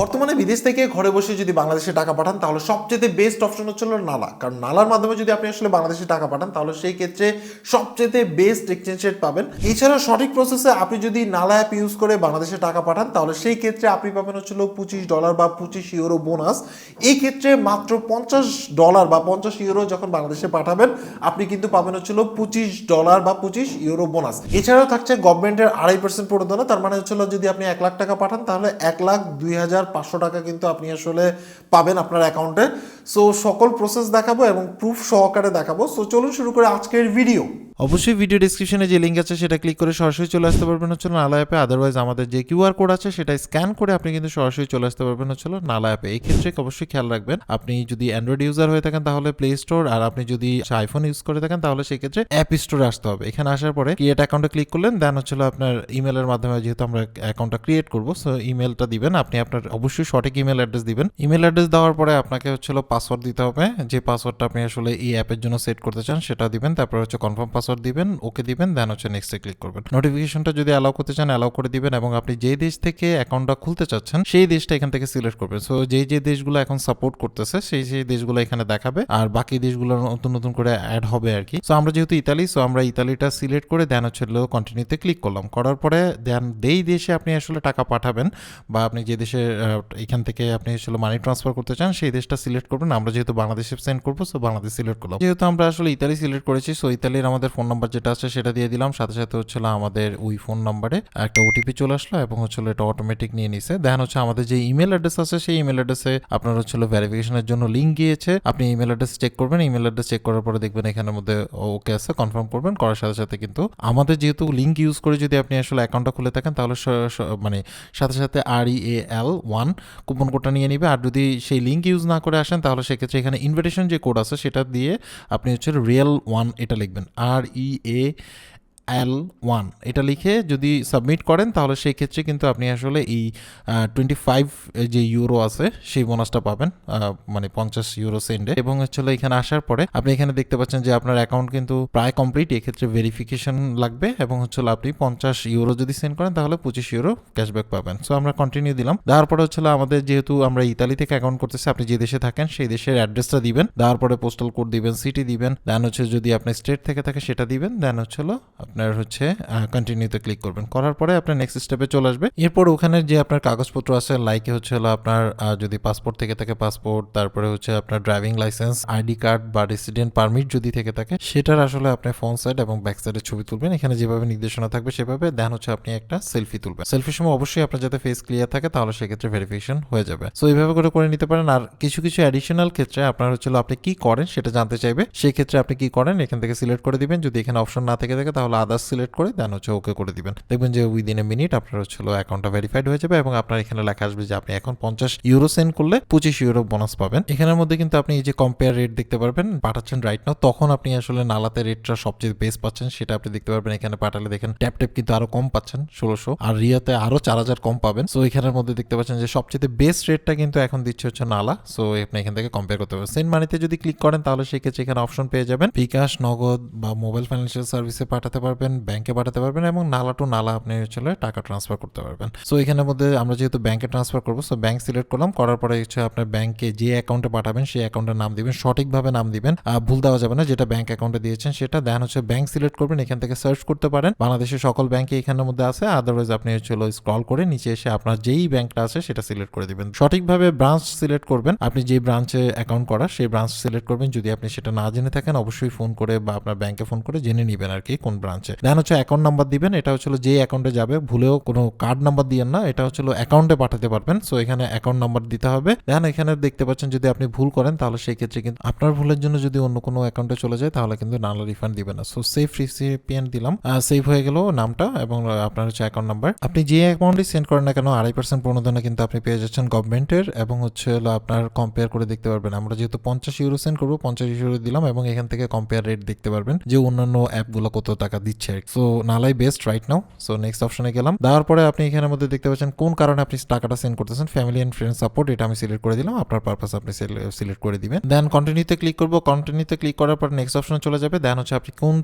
বর্তমানে বিদেশ থেকে ঘরে বসে যদি বাংলাদেশে টাকা পাঠান, তাহলে সবচেয়ে বেস্ট অপশন হচ্ছে হলো নালা। কারণ নালার মাধ্যমে যদি আপনি আসলে বাংলাদেশে টাকা পাঠান, তাহলে সেই ক্ষেত্রে সবচেয়ে বেস্ট এক্সচেঞ্জ রেট পাবেন। এছাড়া সঠিক প্রসেসে আপনি যদি নালা অ্যাপ ইউজ করে বাংলাদেশে টাকা পাঠান, তাহলে সেই ক্ষেত্রে আপনি পাবেন হচ্ছে হলো পঁচিশ ডলার বা পঁচিশ ইউরো বোনাস এই ক্ষেত্রে মাত্র পঞ্চাশ ডলার বা পঞ্চাশ ইউরো যখন বাংলাদেশে পাঠাবেন, আপনি কিন্তু পাবেন হচ্ছে হলো পঁচিশ ডলার বা পঁচিশ ইউরো বোনাস এছাড়াও থাকছে গভর্নমেন্টের আড়াই পার্সেন্ট প্রণোদনা তার মানে হচ্ছে যদি আপনি এক লাখ টাকা পাঠান, তাহলে এক লাখ দুই হাজার পাঁচশো টাকা কিন্তু আপনি আসলে পাবেন আপনার অ্যাকাউন্টে। সো সকল প্রসেস দেখাবো এবং প্রুফ সহকারে দেখাবো। সো চলুন শুরু করে আজকের ভিডিও অবশ্যই ভিডিও ডিসক্রিপশনে যে লিঙ্ক আছে, সেটা ক্লিক করে সরাসরি চলে আসতে পারবেন হচ্ছে নালা অ্যাপে আদারওয়াইজ আমাদের যে কিউআর কোড আছে সেটা স্ক্যান করে আপনি কিন্তু সরাসরি চলে আসতে পারবেন হচ্ছে নালা অ্যাপে এই ক্ষেত্রে অবশ্যই খেয়াল রাখবেন, আপনি যদি অ্যান্ড্রয়েড ইউজার হয়ে থাকেন তাহলে প্লে স্টোর আর আপনি যদি আইফোন ইউজ করে থাকেন তাহলে সেই ক্ষেত্রে অ্যাপ স্টোরে আসতে হবে। এখানে আসার পরে ক্রিয়েট অ্যাকাউন্টে ক্লিক করলেন দেন হচ্ছে আপনার ইমেলের মাধ্যমে যেহেতু আমরা অ্যাকাউন্টটা ক্রিয়েট করব সো ইমেলটা দিবেন। আপনি আপনার অবশ্যই সঠিক ইমেল অ্যাড্রেস দিবেন। ইমেল অ্যাড্রেস দেওয়ার পরে আপনাকে হচ্ছে পাসওয়ার্ড দিতে হবে। যে পাসওয়ার্ডটা আপনি আসলে এই অ্যাপের জন্য সেট করতে চান, সেটা দিবেন। তারপর হচ্ছে কনফার্ম পাসওয়ার্ড দিবেন ওকে দিবেন দেন হচ্ছে নেক্সটে ক্লিক করবেন। নোটিফিকেশনটা যদি অ্যালাউ করতে চান অ্যালাউ করে দিবেন এবং আপনি যে দেশ থেকে অ্যাকাউন্টটা খুলতে চাচ্ছেন, সেই দেশটা এখান থেকে সিলেক্ট করবেন। সো যেই যে দেশগুলো এখন সাপোর্ট করতেছে, সেই সেই দেশগুলো এখানে দেখাবে। আর বাকি দেশগুলো নতুন নতুন করে অ্যাড হবে আর কি। সো আমরা যেহেতু ইতালি সো আমরা ইতালিটা সিলেক্ট করে দেন হচ্ছে কন্টিনিউতে ক্লিক করলাম। করার পরে দেন যেই দেশে আপনি আসলে টাকা পাঠাবেন বা আপনি যে দেশে এখান থেকে আপনি আসলে মানি ট্রান্সফার করতে চান, সেই দেশটা সিলেক্ট করবেন। আমরা যেহেতু বাংলাদেশে সেন্ড করব সো বাংলাদেশ সিলেক্ট করলাম। যেহেতু আমরা আসলে ইতালি সিলেক্ট করেছি সো ইতালির আমাদের ফোন নাম্বার যেটা আছে সেটা দিয়ে দিলাম। সাথে সাথে হচ্ছে আমাদের ওই ফোন নাম্বারে একটা ওটিপি চলে আসলো এবং হচ্ছিল এটা অটোমেটিক নিয়ে নিছে। দেন হচ্ছে আমাদের যে ইমেল অ্যাড্রেস আছে, সেই ইমেল অ্যাড্রেসে আপনার হচ্ছিল ভেরিফিকেশনের জন্য লিঙ্ক গিয়েছে। আপনি ইমেল অ্যাড্রেস চেক করবেন। ইমেল অ্যাড্রেস চেক করার পরে দেখবেন এখানের মধ্যে ওকে আছে কনফার্ম করবেন। করার সাথে সাথে কিন্তু আমাদের যেহেতু লিঙ্ক ইউজ করে যদি আপনি আসলে অ্যাকাউন্টটা খুলে থাকেন, তাহলে মানে সাথে সাথে আর ই এ এল ওয়ান কুপন কোডটা নিয়ে নিবে। আর যদি সেই লিঙ্ক ইউজ না করে আসেন, তাহলে সেক্ষেত্রে এখানে ইনভিটেশন যে কোড আছে, সেটা দিয়ে আপনি হচ্ছে রিয়েল ওয়ান এটা লিখবেন। আর ই এ এল ওয়ান এটা লিখে যদি সাবমিট করেন, তাহলে সেই ক্ষেত্রে কিন্তু আপনি আসলে এই টোয়েন্টি ফাইভ যে ইউরো আছে, সেই বোনাসটা পাবেন মানে পঞ্চাশ ইউরো সেন্ডে এবং হচ্ছে এখানে আসার পরে আপনি এখানে দেখতে পাচ্ছেন যে আপনার অ্যাকাউন্ট কিন্তু প্রায় কমপ্লিট এক্ষেত্রে ভেরিফিকেশন লাগবে এবং হচ্ছে আপনি পঞ্চাশ ইউরো যদি সেন্ড করেন, তাহলে পঁচিশ ইউরো ক্যাশব্যাক পাবেন। সো আমরা কন্টিনিউ দিলাম। দেওয়ার পরে হচ্ছে আমাদের যেহেতু আমরা ইতালি থেকে অ্যাকাউন্ট করতেছি, আপনি যে দেশে থাকেন, সেই দেশের অ্যাড্রেসটা দিবেন। দেওয়ার পরে পোস্টাল কোড দিবেন সিটি দিবেন। দেন হচ্ছে যদি আপনার স্টেট থেকে থাকে, সেটা দিবেন। দেন হচ্ছে হলো আপনার হচ্ছে কন্টিনিউতে ক্লিক করবেন। করার পরে আপনার নেক্সট স্টেপে চলে আসবে। এরপর ওখানে যে আপনার কাগজপত্র আছে লাইকে হচ্ছে হলো আপনার যদি পাসপোর্ট থেকে থাকে পাসপোর্ট তারপরে হচ্ছে আপনার ড্রাইভিং লাইসেন্স আইডি কার্ড বা রেসিডেন্ট পারমিট যদি থেকে থাকে, সেটার আসলে আপনি ফ্রন্ট সাইড এবং ব্যাক সাইডের ছবি তুলবেন। এখানে যেভাবে নির্দেশনা থাকবে, সেভাবে দেন হচ্ছে আপনি একটা সেলফি তুলবেন। সেলফির সময় অবশ্যই আপনার যাতে ফেস ক্লিয়ার থাকে, তাহলে সেক্ষেত্রে ভেরিফিকেশন হয়ে যাবে। সো এইভাবে করে করে নিতে পারেন। আর কিছু কিছু অ্যাডিশনাল ক্ষেত্রে আপনার হচ্ছে আপনি কি করেন সেটা জানতে চাইবে। সেক্ষেত্রে আপনি কি করেন, এখান থেকে সিলেক্ট করে দিবেন। যদি এখানে অপশন না থেকে থাকে, তাহলে আদার্স সিলেক্ট করে দেন হচ্ছে ওকে করে দিবেন। দেখবেন যে উইদিন এ মিনিট আপনার হচ্ছে অ্যাকাউন্টটা ভেরিফাইড হয়ে যাবে এবং আপনার এখানে লেখা আসবে যে আপনি এখন পঞ্চাশ ইউরো সেন্ড করলে পঁচিশ ইউরো বোনাস পাবেন। এখানের মধ্যে কিন্তু আপনি এই যে কম্পেয়ার রেট দেখতে পারবেন, পাঠাচ্ছেন রাইট নাও তখন আপনি আসলে নালাতে রেটটা সবচেয়ে বেস্ট পাচ্ছেন, সেটা আপনি দেখতে পারবেন। এখানে পাঠালে দেখেন ট্যাপ ট্যাপ কিন্তু আরও কম পাচ্ছেন, ষোলোশো। আর রিয়াতে আরও চার হাজার কম পাবেন। সো এখানের মধ্যে দেখতে পাচ্ছেন যে সবচেয়ে বেস্ট রেটটা কিন্তু এখন দিচ্ছে হচ্ছে নালা। সো আপনি এখান থেকে কম্পেয়ার করতে পারবেন। সেন্ড মানিতে যদি ক্লিক করেন, তাহলে সেক্ষেত্রে এখানে অপশন পেয়ে যাবেন। বিকাশ, নগদ বা মোবাইল ফাইন্যান্সিয়াল সার্ভিসে পাঠাতে পারবেন। ব্যাংকে পাঠাতে পারবেন এবং নালা টু নালা আপনি হচ্ছে টাকা ট্রান্সফার করতে পারবেন। সো এখানের মধ্যে আমরা যেহেতু ব্যাংকে ট্রান্সফার করব সো ব্যাংক সিলেক্ট করলাম, করার পরে হচ্ছে আপনার ব্যাংকে যে অ্যাকাউন্টে পাঠাবেন, সেই অ্যাকাউন্টের নাম দিবেন, সঠিকভাবে নাম দিবেন। ভুল দেওয়া যাবে না, যেটা ব্যাংক অ্যাকাউন্টে দিয়েছেন সেটা দেন হচ্ছে ব্যাংক সিলেক্ট করবেন, এখান থেকে সার্চ করতে পারেন। বাংলাদেশের সকল ব্যাংকে এখানের মধ্যে আছে আদারওয়াইজ আপনি হচ্ছে স্ক্রল করে নিচে এসে আপনার যেই ব্যাংকটা আছে সেটা সিলেক্ট করে দিবেন। সঠিকভাবে ব্রাঞ্চ সিলেক্ট করবেন, আপনি যে ব্রাঞ্চে অ্যাকাউন্ট করা, সেই ব্রাঞ্চ সিলেক্ট করবেন। যদি আপনি সেটা না জেনে থাকেন, অবশ্যই ফোন করে বা আপনার ব্যাংকে ফোন করে জেনে নেবেন আর কি কোন ব্রাঞ্চে দেন হচ্ছে অ্যাকাউন্ট নাম্বার দিবেন, এটা হচ্ছে যে অ্যাকাউন্টে যাবে, ভুলেও কোনো কার্ড নাম্বার দিয়েন না, এটা হচ্ছে অ্যাকাউন্টে পাঠাতে পারবেন। সো এখানে অ্যাকাউন্ট নাম্বার দিতে হবে। দেন এখানে দেখতে পাচ্ছেন যদি আপনি ভুল করেন, তাহলে সেই ক্ষেত্রে কিন্তু আপনার ভুলের জন্য যদি অন্য কোনো অ্যাকাউন্টে চলে যায়, তাহলে কিন্তু নালা রিফান্ড দিবে না। সো সেফ রিসিপিয়েন্ট দিলাম। সেভ হয়ে গেল নামটা এবং আপনার হচ্ছে অ্যাকাউন্ট নাম্বার আপনি যে অ্যাকাউন্টে সেন্ড করেন না কেন, আড়াই পার্সেন্ট প্রণোদনা কিন্তু আপনি পেয়ে যাচ্ছেন গভর্নমেন্টের এবং হচ্ছে হলো আপনার কম্পেয়ার করে দেখতে পারবেন। আমরা যেহেতু পঞ্চাশ ইউরো সেন্ড করব, পঞ্চাশ ইউরো দিলাম এবং এখান থেকে কম্পেয়ার রেট দেখতে পারবেন যে অন্যান্য অ্যাপগুলো কত টাকা দিচ্ছে। দিচ্ছে so নালাই best right now so next অপশনে গেলাম। দেওয়ার পরে আপনি এখানের মধ্যে দেখতে পাচ্ছেন কোন কারণে আপনি টাকাটা সেন্ড করতেছেন। ফ্যামিলি অ্যান্ড ফ্রেন্ড সাপোর্ট এটা আমি সিলেক্ট করে দিলাম। আপনার পারপাস আপনি সিলেক্ট করে দিবেন। দেন কন্টিনিউতে ক্লিক করব। কন্টিনিউতে ক্লিক করার পর নেক্সট অপশনে চলে যাবে। দেন হচ্ছে আপনি কোন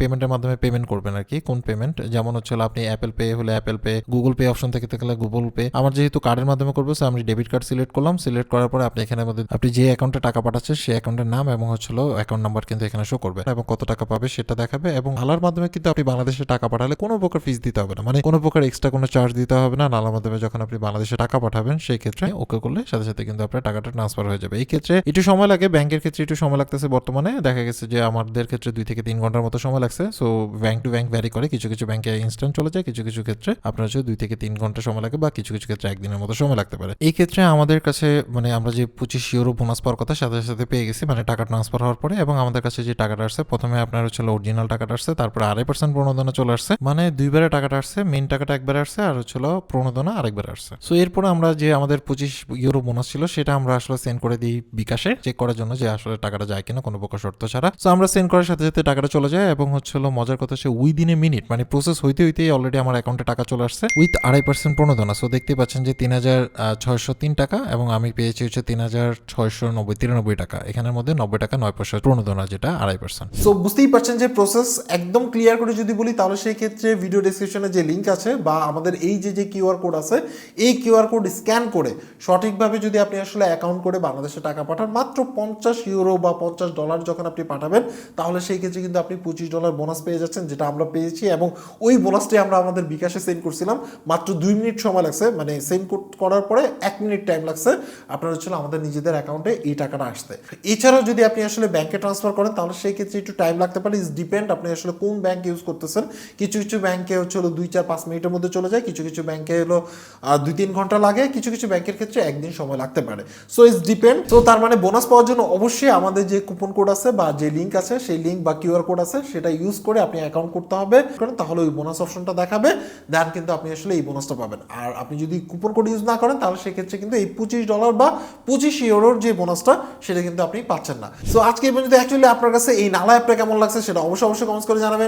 পেমেন্টের মাধ্যমে পেমেন্ট করবেন আর কি। কোন পেমেন্ট যেমন হচ্ছে আপনি অ্যাপেল পে হলে Apple Pay Google Pay option থেকে থাকলে গুগল পে আমার যেহেতু কার্ডের মাধ্যমে করব সো আমি ডেবিট কার্ড সিলেক্ট করলাম। সিলেক্ট করার পরে আপনি এখানের মধ্যে আপনি যে অ্যাকাউন্টে টাকা পাঠাচ্ছেন, সেই অ্যাকাউন্টের নাম এবং হচ্ছে অ্যাকাউন্ট নাম্বার কিন্তু এখানে শো করবে। এবং কত টাকা পাবে সেটা দেখাবে। এবং আলার মাধ্যমে কিন্তু আপনি বাংলাদেশে টাকা পাঠালে কোনো প্রকার ফিস দিতে হবে না। মানে কোনো প্রকার এক্সট্রা কোনো চার্জ দিতে হবে না। নালার মাধ্যমে যখন আপনি বাংলাদেশে টাকা পাঠাবেন সেই ক্ষেত্রে ওকে করলে সাথে সাথে কিন্তু আপনার টাকাটা ট্রান্সফার হয়ে যাবে। এই ক্ষেত্রে একটু সময় লাগে, ব্যাংকের ক্ষেত্রে একটু সময় লাগতেছে বর্তমানে। দেখা গেছে যে আমাদের ক্ষেত্রে দুই থেকে তিন ঘণ্টার মতো সময় লাগছে। So bank to bank vary করে। কিছু কিছু ব্যাংকে ইনস্ট্যান্ট চলে যায়, কিছু কিছু ক্ষেত্রে আপনার হচ্ছে দুই থেকে তিন ঘণ্টা সময় লাগে বা কিছু কিছু ক্ষেত্রে একদিনের মতো সময় লাগতে পারে। এই ক্ষেত্রে আমাদের কাছে মানে আমরা যে পঁচিশ ইউরো বোনাস পাওয়ার কথা সাথে সাথে পেয়ে গেছি। মানে টাকা ট্রান্সফার হওয়ার পরে এবং আমাদের কাছে যে টাকাটা আসছে, প্রথমে আপনার হচ্ছে অরিজিনাল টাকাটা আসছে, তারপরে আড়াই পার্সেন্ট প্রণোদনা চলে আসছে। মানে দুইবারে টাকাটা আসছে মেন টাকাটা একবার আসছে, আর হচ্ছিল প্রণোদনা আরেকবার আসছে। সো এরপরে আমরা যে আমাদের পঁচিশ ইউরো বোনাস ছিল, সেটা আমরা আসলে সেন্ড করে দিই বিকাশে চেক করার জন্য যে আসলে টাকাটা যায় কিনা, কোনো প্রকার শর্ত ছাড়া। সো আমরা সেন্ড করার সাথে সাথে টাকাটা চলে যায় এবং হচ্ছে মজার কথা হচ্ছে উইদিন এ মিনিট মানে প্রসেস হইতে হইতেই অলরেডি আমার অ্যাকাউন্টে টাকা চলে আসছে উইথ আড়াই পার্সেন্ট প্রণোদনা। সো দেখতে পাচ্ছেন যে তিন হাজার ছয়শো তিন টাকা এবং আমি পেয়েছি হচ্ছে তিন হাজার ছয়শো নব্বই, তিরানব্বই টাকা। এখানের মধ্যে নব্বই টাকা নয় পয়সা প্রণোদনা, যেটা আড়াই পার্সেন্ট সো বুঝতেই পারছেন যে প্রসেস একদম ক্লিয়ার করে যদি বলি, তাহলে সেই ক্ষেত্রে ভিডিও ডেসক্রিপশনে যে লিঙ্ক আছে বা আমাদের এই যে যে কিউআর কোড আছে, এই কিউআর কোড স্ক্যান করে সঠিকভাবে যদি আপনি আসলে অ্যাকাউন্ট করে বাংলাদেশে টাকা পাঠান, মাত্র পঞ্চাশ ইউরো বা পঞ্চাশ ডলার যখন আপনি পাঠাবেন, তাহলে সেই ক্ষেত্রে কিন্তু আপনি পঁচিশ ডলার বোনাস পেয়ে যাচ্ছেন, যেটা আমরা পেয়েছি এবং ওই বোনাসটি আমরা আমাদের বিকাশে সেন্ড করছিলাম। মাত্র দুই মিনিট সময় লাগছে মানে সেন্ড করার পরে এক মিনিট টাইম লাগছে আপনার হচ্ছিল আমাদের নিজেদের অ্যাকাউন্টে এই টাকাটা আসতে। এছাড়াও যদি আপনি আসলে ব্যাংকে ট্রান্সফার করেন, তাহলে সেই ক্ষেত্রে একটু টাইম লাগতে পারে। ইস ডিপেন্ড আপনি আসলে কোন ব্যাংক ইউজ করতেছেন। কিছু কিছু ব্যাংকে হচ্ছে হলো দুই, চার, পাঁচ মিনিটের মধ্যে চলে যায়। কিছু কিছু ব্যাংকে হলো দুই, তিন ঘণ্টা লাগে। কিছু কিছু ব্যাংকের ক্ষেত্রে একদিন সময় লাগতে পারে। সো ইটস ডিপেন্ড তো তার মানে বোনাস পাওয়ার জন্য অবশ্যই আমাদের যে কুপন কোড আছে বা যে লিঙ্ক আছে, সেই লিঙ্ক বা কিউআর কোড আছে, সেটা ইউজ করে আপনি অ্যাকাউন্ট করতে হবে। কারণ তাহলে ওই বোনাস অপশনটা দেখাবে। দেন কিন্তু আপনি আসলে এই বোনাসটা পাবেন। আর আপনি যদি কুপন কোড ইউজ না করেন, তাহলে সেক্ষেত্রে কিন্তু এই পঁচিশ ডলার বা পঁচিশ ইউরোর যে বোনাসটা সেটা কিন্তু আপনি পাচ্ছেন না। সো আজকে পর্যন্ত অ্যাকচুয়ালি আপনার কাছে এই নালা অ্যাপটা কেমন লাগছে, সেটা অবশ্যই অবশ্যই কমেন্টস করে জানাবেন।